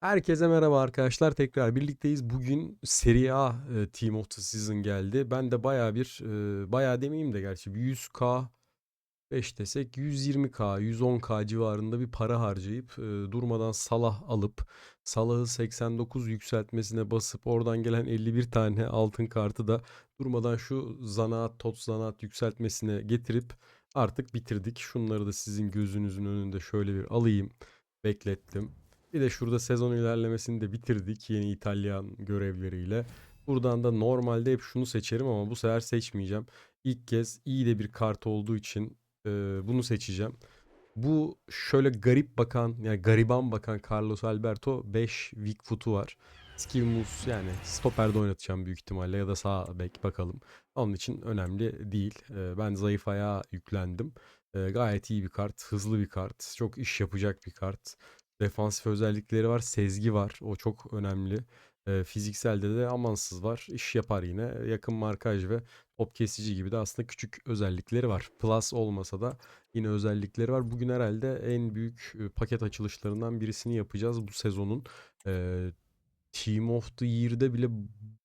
Herkese merhaba arkadaşlar. Tekrar birlikteyiz. Bugün Serie A e, Team of the Season geldi. Ben de baya bir, e, baya demeyeyim de gerçi bir 100k 5 desek 120k, 110k civarında bir para harcayıp e, durmadan Salah alıp Salah'ı 89 yükseltmesine basıp oradan gelen 51 tane altın kartı da durmadan şu zanaat, tot zanaat yükseltmesine getirip artık bitirdik. Şunları da sizin gözünüzün önünde şöyle bir alayım. Beklettim. Bir de şurada sezon ilerlemesini de bitirdik yeni İtalyan görevleriyle. Buradan da normalde hep şunu seçerim ama bu sefer seçmeyeceğim. İlk kez iyi de bir kart olduğu için e, bunu seçeceğim. Bu şöyle garip bakan yani gariban bakan Carlos Alberto 5 weak foot'u var. Skill moves yani stoperde oynatacağım büyük ihtimalle ya da sağ bek bakalım. Onun için önemli değil. E, ben zayıf ayağa yüklendim. E, gayet iyi bir kart, hızlı bir kart, çok iş yapacak bir kart. Defansif özellikleri var. Sezgi var. O çok önemli. Ee, fizikselde de amansız var. İş yapar yine. Yakın markaj ve top kesici gibi de aslında küçük özellikleri var. Plus olmasa da yine özellikleri var. Bugün herhalde en büyük e, paket açılışlarından birisini yapacağız bu sezonun. Team of the Year'de bile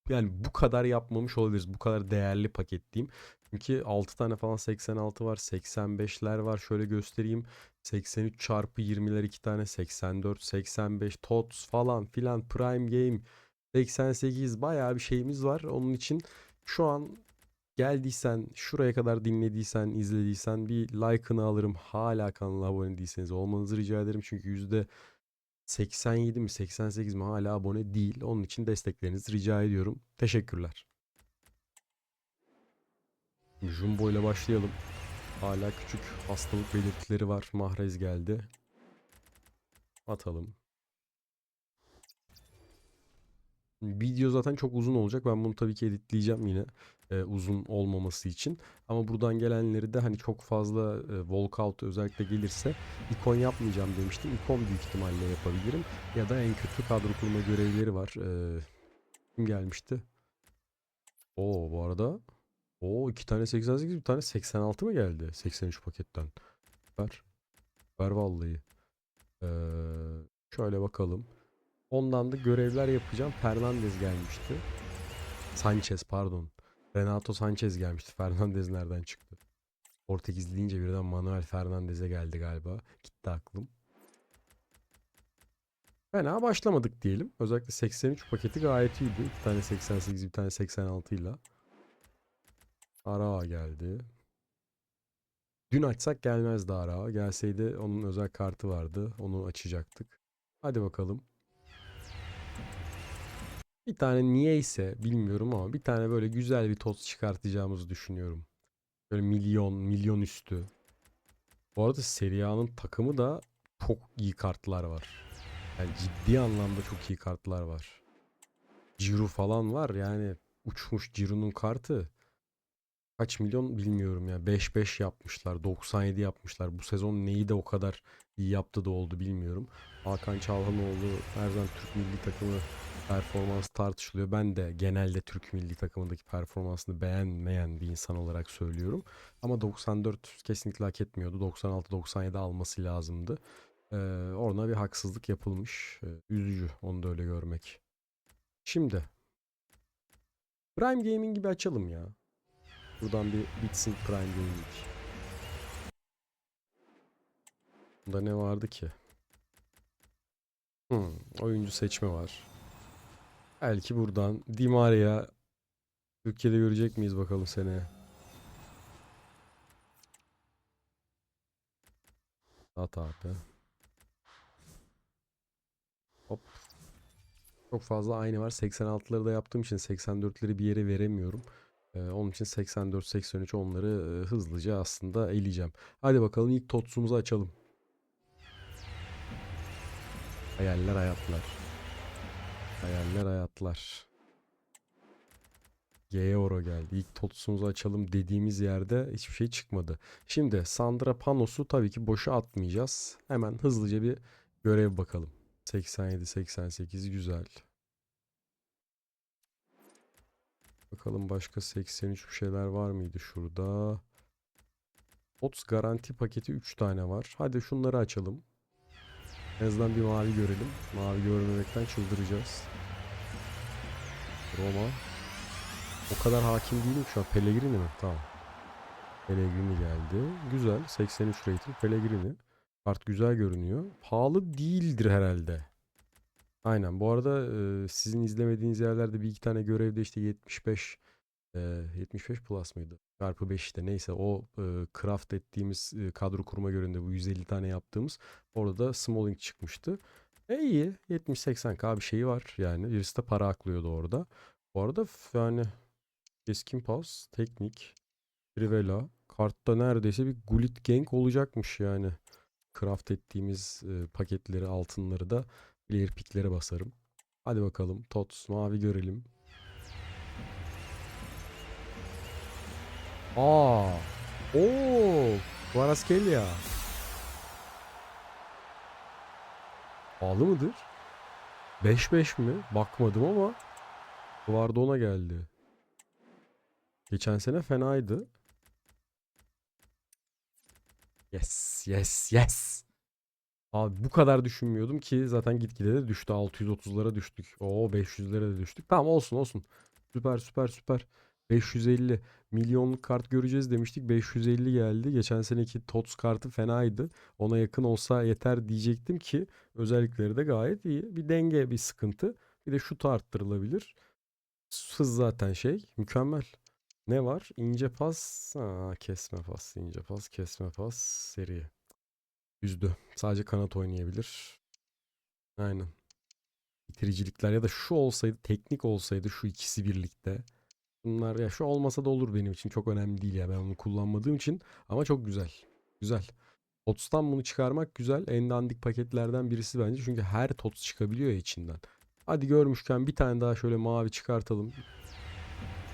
yani bu kadar yapmamış olabiliriz. Bu kadar değerli paket diyeyim. Çünkü 6 tane falan 86 var. 85'ler var. Şöyle göstereyim. 83 çarpı 20'ler 2 tane 84, 85, TOTS falan filan Prime Game 88 bayağı bir şeyimiz var. Onun için şu an geldiysen şuraya kadar dinlediysen izlediysen bir like'ını alırım. Hala kanala abone değilseniz olmanızı rica ederim. Çünkü yüzde 87 mi 88 mi hala abone değil. Onun için desteklerinizi rica ediyorum. Teşekkürler. Jumbo ile başlayalım. Hala küçük hastalık belirtileri var. Mahrez geldi. Atalım. Video zaten çok uzun olacak. Ben bunu tabii ki editleyeceğim yine. e, uzun olmaması için. Ama buradan gelenleri de hani çok fazla e, walkout özellikle gelirse ikon yapmayacağım demiştim. İkon büyük ihtimalle yapabilirim. Ya da en kötü kadro kurma görevleri var. E, kim gelmişti? Oo bu arada Oo iki tane 88 bir tane 86 mı geldi? 83 paketten. Ver. Ver vallahi. Ee, şöyle bakalım. Ondan da görevler yapacağım. Fernandez gelmişti. Sanchez pardon. Renato Sanchez gelmişti. Fernandez nereden çıktı? Portekiz deyince birden Manuel Fernandez'e geldi galiba. Gitti aklım. Fena başlamadık diyelim. Özellikle 83 paketi gayet iyiydi. Bir tane 88 bir tane 86 ile. Ara geldi. Dün açsak gelmezdi Ara. Gelseydi onun özel kartı vardı. Onu açacaktık. Hadi bakalım. Bir tane niyeyse bilmiyorum ama bir tane böyle güzel bir toz çıkartacağımızı düşünüyorum. Böyle milyon, milyon üstü. Bu arada Serie A'nın takımı da çok iyi kartlar var. Yani ciddi anlamda çok iyi kartlar var. Ciro falan var yani uçmuş Ciro'nun kartı kaç milyon bilmiyorum ya. 5-5 yapmışlar. 97 yapmışlar. Bu sezon neyi de o kadar iyi yaptı da oldu bilmiyorum. Hakan Çalhanoğlu her zaman Türk milli takımı performans tartışılıyor. Ben de genelde Türk milli takımındaki performansını beğenmeyen bir insan olarak söylüyorum. Ama 94 kesinlikle hak etmiyordu. 96-97 alması lazımdı. Ee, orada bir haksızlık yapılmış. Ee, üzücü onu da öyle görmek. Şimdi Prime Gaming gibi açalım ya. Buradan bir bitsin Prime Gaming. Bunda ne vardı ki? Hmm, oyuncu seçme var. Belki buradan Di Maria Türkiye'de görecek miyiz bakalım seneye. At abi. Hop. Çok fazla aynı var. 86'ları da yaptığım için 84'leri bir yere veremiyorum. Ee, onun için 84, 83 onları e, hızlıca aslında eleyeceğim. Hadi bakalım ilk totsumuzu açalım. Hayaller hayatlar. Hayaller hayatlar. G Euro geldi. İlk totsumuzu açalım dediğimiz yerde hiçbir şey çıkmadı. Şimdi Sandra Panos'u tabii ki boşa atmayacağız. Hemen hızlıca bir görev bakalım. 87, 88 güzel. Bakalım başka 83 bir şeyler var mıydı şurada? Ots garanti paketi 3 tane var. Hadi şunları açalım. En azından bir mavi görelim. Mavi görmemekten çıldıracağız. Roma. O kadar hakim değilim şu an. Pellegrini mi? Tamam. Pellegrini geldi. Güzel. 83 rating Pellegrini. Kart güzel görünüyor. Pahalı değildir herhalde. Aynen. Bu arada sizin izlemediğiniz yerlerde bir iki tane görevde işte 75 e, 75 plus mıydı? Çarpı 5 işte neyse o e, craft ettiğimiz e, kadro kurma görevinde bu 150 tane yaptığımız orada da Smalling çıkmıştı. E iyi 70-80k bir şeyi var yani. Birisi de para aklıyordu orada. Bu arada yani keskin pas, teknik, Trivela. Kartta neredeyse bir Gullit Gang olacakmış yani. Craft ettiğimiz e, paketleri, altınları da player picklere basarım. Hadi bakalım. Tots mavi görelim. Aa! Oo! Kvaratskhelia. Pahalı mıdır? 5-5 mi? Bakmadım ama Guardona geldi. Geçen sene fenaydı. Yes, yes, yes. Abi bu kadar düşünmüyordum ki zaten gitgide de düştü. 630'lara düştük. Oo 500'lere de düştük. Tamam olsun olsun. Süper süper süper. 550 milyonluk kart göreceğiz demiştik. 550 geldi. Geçen seneki TOTS kartı fenaydı. Ona yakın olsa yeter diyecektim ki özellikleri de gayet iyi. Bir denge bir sıkıntı. Bir de şut arttırılabilir. Hız zaten şey mükemmel. Ne var? İnce pas. Ha, kesme pas. ince pas. Kesme pas. Seri. Üzdü. Sadece kanat oynayabilir. Aynen. Bitiricilikler ya da şu olsaydı teknik olsaydı şu ikisi birlikte. Bunlar ya şu olmasa da olur benim için. Çok önemli değil ya ben onu kullanmadığım için. Ama çok güzel. Güzel. TOTS'tan bunu çıkarmak güzel. En dandik paketlerden birisi bence. Çünkü her TOTS çıkabiliyor ya içinden. Hadi görmüşken bir tane daha şöyle mavi çıkartalım.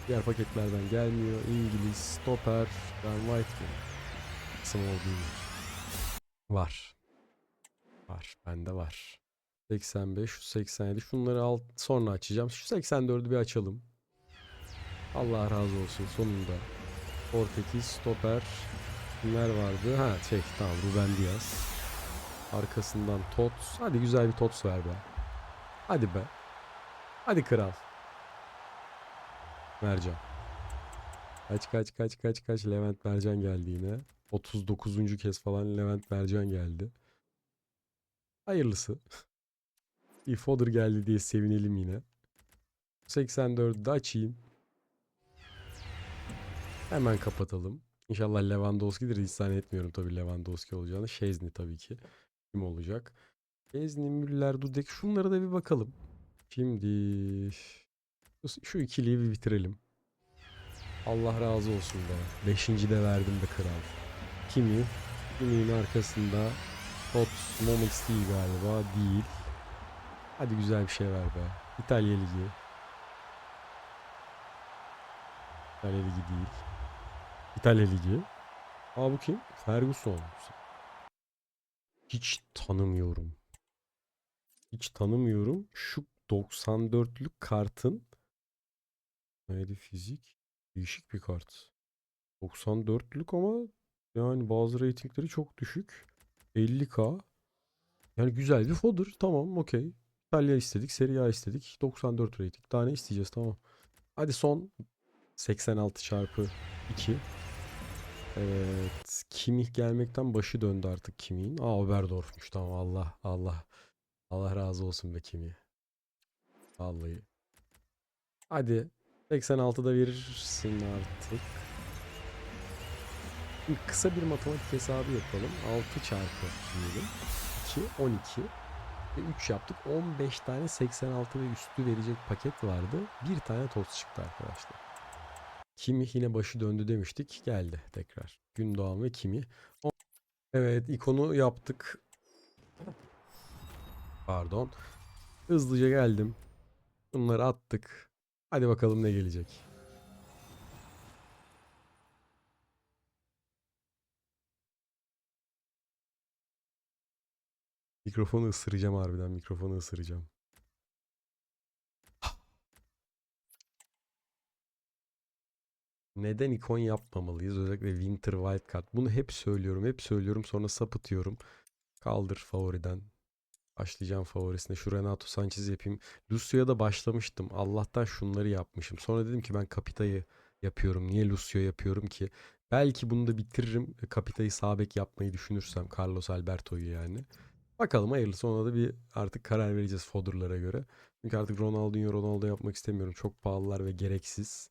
Diğer paketlerden gelmiyor. İngiliz, Stopper, Ben White mi? Small değil. Var. Var. Bende var. 85, şu 87. Şunları alt, sonra açacağım. Şu 84'ü bir açalım. Allah razı olsun sonunda. Portekiz, Stopper. Kimler vardı? Ha şey tamam Ruben Diaz. Arkasından Tots. Hadi güzel bir Tots ver be. Hadi be. Hadi kral. Mercan. Kaç kaç kaç kaç kaç Levent Mercan geldi yine. 39. kez falan Levent Mercan geldi. Hayırlısı. Bir fodder geldi diye sevinelim yine. 84'ü de açayım. Hemen kapatalım. İnşallah Lewandowski'dir. Hiç zannetmiyorum tabii Lewandowski olacağını. Şezni tabii ki. Kim olacak? Şezni, Müller, Dudek. Şunlara da bir bakalım. Şimdi şu- ikiliyi bir bitirelim. Allah razı olsun be. Beşinci de verdim be kral. Kimi? Kimi'nin arkasında Hot Moments değil galiba. Değil. Hadi güzel bir şey ver be. İtalya Ligi. İtalya Ligi değil. İtalya Ligi. Aa bu kim? Ferguson. Hiç tanımıyorum. Hiç tanımıyorum. Şu 94'lük kartın neydi fizik? Değişik bir kart. 94'lük ama yani bazı reytingleri çok düşük. 50k. Yani güzel bir fodder. Tamam okey. İtalya istedik. Serie A istedik. 94 rating. Daha ne isteyeceğiz tamam. Hadi son 86 çarpı 2. Evet. Kimih gelmekten başı döndü artık Kimih'in. Aa Oberdorf'muş tamam Allah Allah. Allah razı olsun be Kimih. Vallahi. Hadi 86'da verirsin artık. Şimdi kısa bir matematik hesabı yapalım. 6 çarpı diyelim. 2, 12 ve 3 yaptık. 15 tane 86 ve üstü verecek paket vardı. Bir tane toz çıktı arkadaşlar. Kimi yine başı döndü demiştik. Geldi tekrar. Gündoğan ve Kimi. Evet ikonu yaptık. Pardon. Hızlıca geldim. Bunları attık. Hadi bakalım ne gelecek. Mikrofonu ısıracağım harbiden. Mikrofonu ısıracağım. Neden ikon yapmamalıyız? Özellikle Winter Wildcard. Bunu hep söylüyorum, hep söylüyorum. Sonra sapıtıyorum. Kaldır favoriden. Başlayacağım favorisine. Şu Renato Sanchez yapayım. Lucio'ya da başlamıştım. Allah'tan şunları yapmışım. Sonra dedim ki ben Kapita'yı yapıyorum. Niye Lucio yapıyorum ki? Belki bunu da bitiririm. Kapita'yı sağ bek yapmayı düşünürsem. Carlos Alberto'yu yani. Bakalım hayırlısı ona da bir artık karar vereceğiz Fodder'lara göre. Çünkü artık Ronaldinho Ronaldo yapmak istemiyorum. Çok pahalılar ve gereksiz.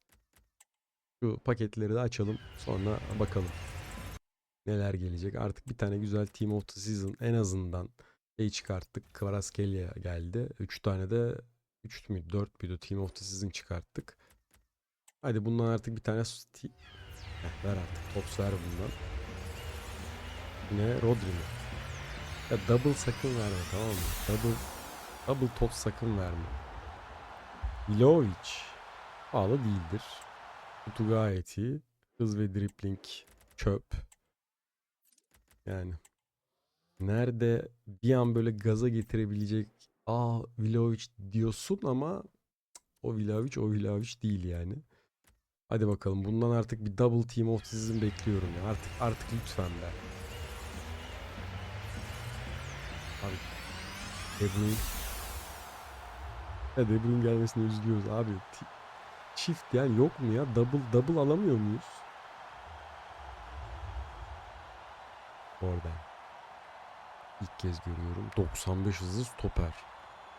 Şu paketleri de açalım. Sonra bakalım. Neler gelecek. Artık bir tane güzel Team of the Season en azından şey çıkarttık. Kvaratskhelia geldi. 3 tane de 3 mü 4 müydü Team of the Season çıkarttık. Hadi bundan artık bir tane Heh, ver artık. Tops ver bundan. Yine Rodri mi? Ya double sakın verme tamam mı? Double double top sakın verme. Vlahovic pahalı değildir. Kutu gayet iyi. Hız ve dribbling çöp. Yani nerede bir an böyle gaza getirebilecek aa Vlahovic diyorsun ama o Vlahovic o Vlahovic değil yani. Hadi bakalım bundan artık bir double team of season bekliyorum ya. Artık artık lütfen be. Abi De Bruyne. Ya De Bruyne gelmesine üzülüyoruz abi. Çift yani yok mu ya? Double double alamıyor muyuz? Orada. İlk kez görüyorum. 95 hızlı stoper.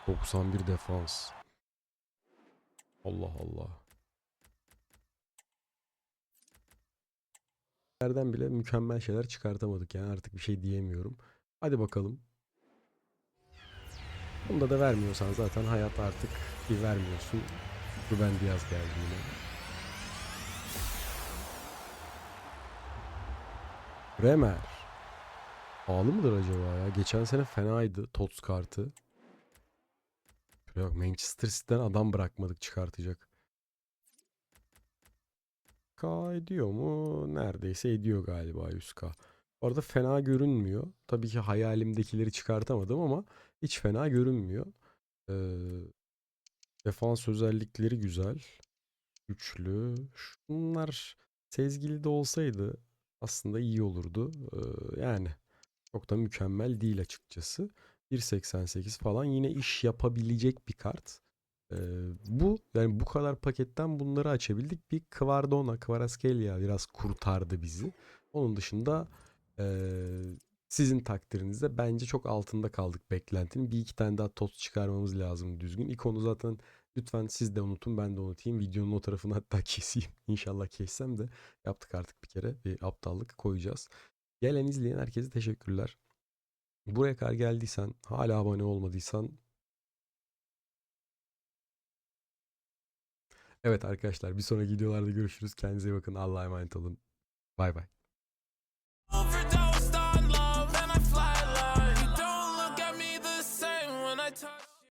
91 defans. Allah Allah. Nereden bile mükemmel şeyler çıkartamadık yani artık bir şey diyemiyorum. Hadi bakalım. Bunda da vermiyorsan zaten hayat artık bir vermiyorsun. Ruben Diaz geldi. Bremer. Pahalı mıdır acaba ya? Geçen sene fenaydı Tots kartı. Yok Manchester City'den adam bırakmadık çıkartacak. K ediyor mu? Neredeyse ediyor galiba 100k. Bu arada fena görünmüyor. Tabii ki hayalimdekileri çıkartamadım ama hiç fena görünmüyor. Ee, defans özellikleri güzel. Güçlü. Şunlar sezgili de olsaydı aslında iyi olurdu. Ee, yani çok da mükemmel değil açıkçası. 1.88 falan yine iş yapabilecek bir kart. Ee, bu yani bu kadar paketten bunları açabildik. Bir Kvardona, Kvaratskhelia biraz kurtardı bizi. Onun dışında ee, sizin takdirinizde bence çok altında kaldık beklentinin. Bir iki tane daha tot çıkarmamız lazım düzgün. İkonu zaten lütfen siz de unutun ben de unutayım. Videonun o tarafını hatta keseyim. İnşallah kessem de yaptık artık bir kere. Bir aptallık koyacağız. Gelen izleyen herkese teşekkürler. Buraya kadar geldiysen, hala abone olmadıysan Evet arkadaşlar bir sonraki videolarda görüşürüz. Kendinize iyi bakın. Allah'a emanet olun. Bay bay.